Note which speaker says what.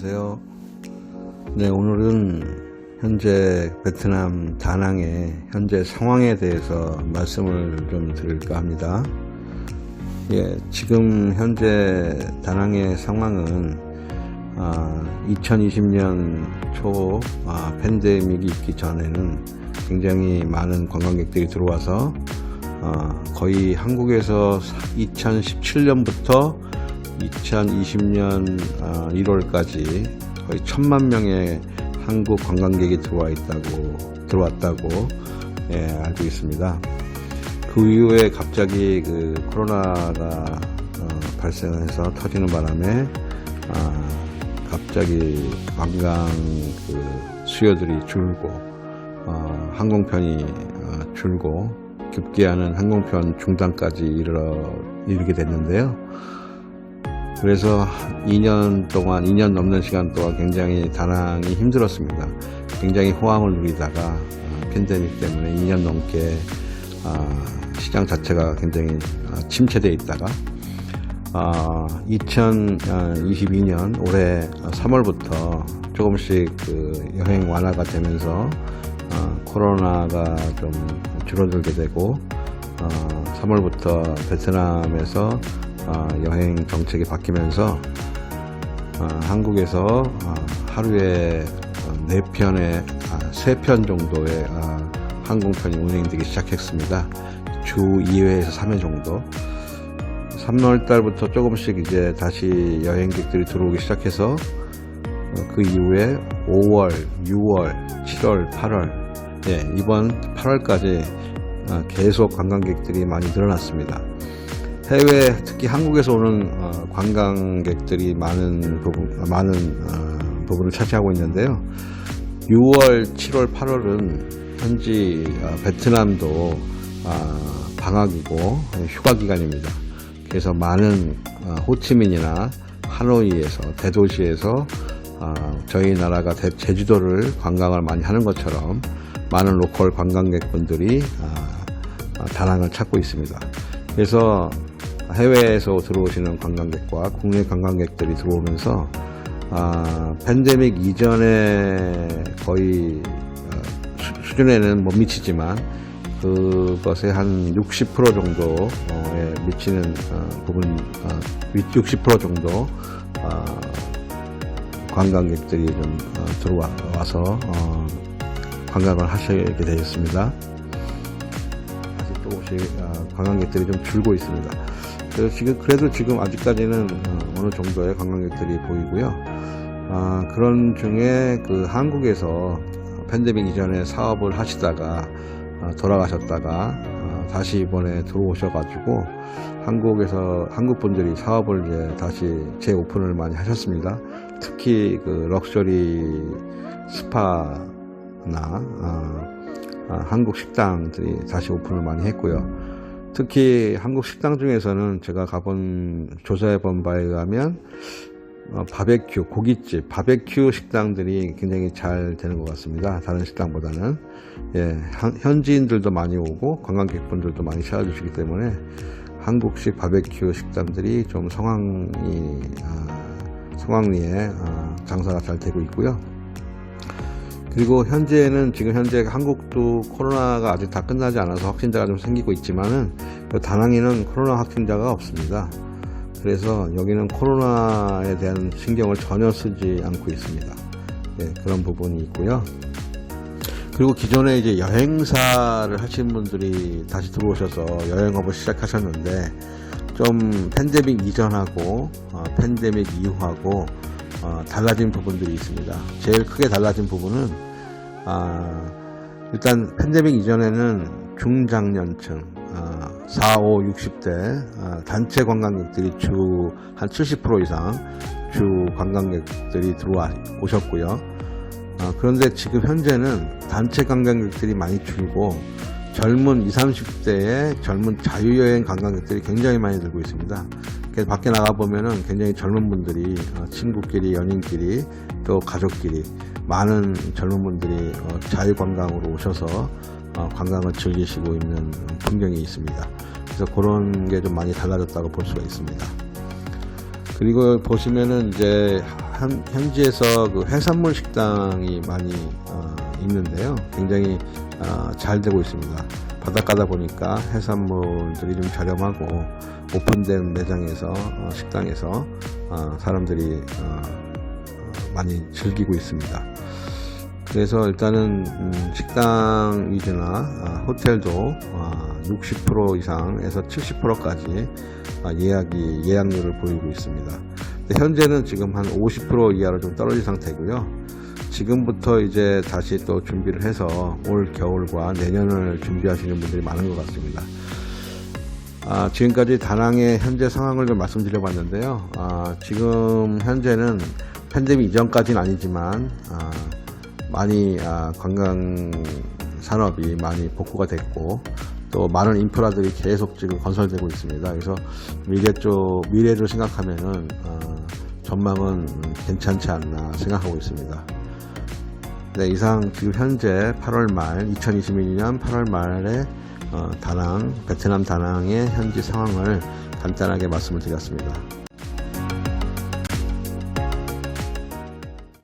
Speaker 1: 안녕하세요. 네, 오늘은 현재 베트남 다낭의 현재 상황에 대해서 말씀을 좀 드릴까 합니다. 예, 지금 현재 다낭의 상황은 아, 2020년 초 아, 팬데믹이 있기 전에는 굉장히 많은 관광객들이 들어와서 아, 거의 한국에서 2017년부터 2020년 1월까지 거의 천만 명의 한국 관광객이 들어와 있다고 들어왔다고 예, 알고 있습니다. 그 이후에 갑자기 그 코로나가 어, 발생해서 터지는 바람에 아, 갑자기 관광 그 수요들이 줄고 어, 항공편이 어, 줄고 급기야는 항공편 중단까지 이르러 이르게 됐는데요. 그래서 2년 동안, 2년 넘는 시간 동안 굉장히 다낭이 힘들었습니다. 굉장히 호황을 누리다가 어, 팬데믹 때문에 2년 넘게 어, 시장 자체가 굉장히 어, 침체되어 있다가 2022년 올해 3월부터 조금씩 그 여행 완화가 되면서 어, 코로나가 좀 줄어들게 되고 3월부터 베트남에서 어, 여행 정책이 바뀌면서 어, 한국에서 어, 하루에 네 편에 세편 정도의 어, 항공편이 운행되기 시작했습니다. 주 2회에서 3회 정도. 3월 달부터 조금씩 이제 다시 여행객들이 들어오기 시작해서 어, 그 이후에 5월, 6월, 7월, 8월, 예, 이번 8월까지 어, 계속 관광객들이 많이 늘어났습니다. 해외 특히 한국에서 오는 어, 관광객들이 많은 부분 많은 어, 부분을 차지하고 있는데요. 6월, 7월, 8월은 현지 어, 베트남도 아, 방학이고 휴가 기간입니다. 그래서 많은 어, 호치민이나 하노이에서 대도시에서 어, 저희 나라가 대- 제주도를 관광을 많이 하는 것처럼 많은 로컬 관광객분들이 아, 아, 다낭을 찾고 있습니다. 그래서 해외에서 들어오시는 관광객과 국내 관광객들이 들어오면서 아, 팬데믹 이전에 거의 어, 수- 수준에는 못 미치지만 그것의 한 60% 정도에 미치는 어, 부분, 어, 60% 정도 어, 관광객들이 좀 어, 들어와서 어, 관광을 하시게 되었습니다. 조금씩 어, 관광객들이 좀 줄고 있습니다. 그래서 지금 그래도 지금 아직까지는 어, 어느 정도의 관광객들이 보이고요. 아, 그런 중에 그 한국에서 팬데믹 이전에 사업을 하시다가 어, 돌아가셨다가 어, 다시 이번에 들어오셔가지고 한국에서 한국 분들이 사업을 이제 다시 재오픈을 많이 하셨습니다. 특히 그 럭셔리 스파나 어, 아, 한국 식당들이 다시 오픈을 많이 했고요. 특히 한국 식당 중에서는 제가 가본 조사해 본 바에 의하면 어, 바베큐, 고깃집, 바베큐 식당들이 굉장히 잘 되는 것 같습니다. 다른 식당보다는. 예, 한- 현지인들도 많이 오고 관광객분들도 많이 찾아주시기 때문에 한국식 바베큐 식당들이 좀 성황리, 아, 성황리에 아, 장사가 잘 되고 있고요. 그리고 현재는 지금 현재 한국도 코로나가 아직 다 끝나지 않아서 확진자가 좀 생기고 있지만은 그 다낭에는 코로나 확진자가 없습니다. 그래서 여기는 코로나에 대한 신경을 전혀 쓰지 않고 있습니다. 예, 그런 부분이 있고요. 그리고 기존에 이제 여행사를 하시는 분들이 다시 들어오셔서 여행업을 시작하셨는데 좀 팬데믹 이전하고 어, 팬데믹 이후하고 어, 달라진 부분들이 있습니다. 제일 크게 달라진 부분은 아, 일단 팬데믹 이전에는 중장년층 아, 4, 5, 60대 아, 단체 관광객들이 주 한 70% 이상 주 관광객들이 들어와 오셨고요. 아, 그런데 지금 현재는 단체 관광객들이 많이 줄고 젊은 20, 30대의 젊은 자유여행 관광객들이 굉장히 많이 들고 있습니다. 밖에 나가 보면은 굉장히 젊은 분들이 어, 친구끼리, 연인끼리, 또 가족끼리 많은 젊은 분들이 어, 자유관광으로 오셔서 어, 관광을 즐기시고 있는 풍경이 있습니다. 그래서 그런 게 좀 많이 달라졌다고 볼 수가 있습니다. 그리고 보시면은 이제 현, 현지에서 그 해산물 식당이 많이 어, 있는데요. 굉장히 어, 잘 되고 있습니다. 바닷가다 보니까 해산물들이 좀 저렴하고 오픈된 매장에서 어, 식당에서 어, 사람들이 어, 어, 많이 즐기고 있습니다. 그래서 일단은 음, 식당 위주나 아, 호텔도 아, 60% 이상에서 70%까지 아, 예약이 예약률을 보이고 있습니다. 현재는 지금 한 50% 이하로 좀 떨어진 상태고요. 지금부터 이제 다시 또 준비를 해서 올 겨울과 내년을 준비하시는 분들이 많은 것 같습니다. 아, 지금까지 다낭의 현재 상황을 좀 말씀드려봤는데요. 아, 지금 현재는 팬데믹 이전까지는 아니지만 아, 많이 아, 관광 산업이 많이 복구가 됐고 또 많은 인프라들이 계속 지금 건설되고 있습니다. 그래서 미래 쪽 미래를 생각하면은 어, 전망은 괜찮지 않나 생각하고 있습니다. 네, 이상 지금 현재 8월 말 2021년 8월 말에 어, 다낭 베트남 다낭의 현지 상황을 간단하게 말씀을 드렸습니다.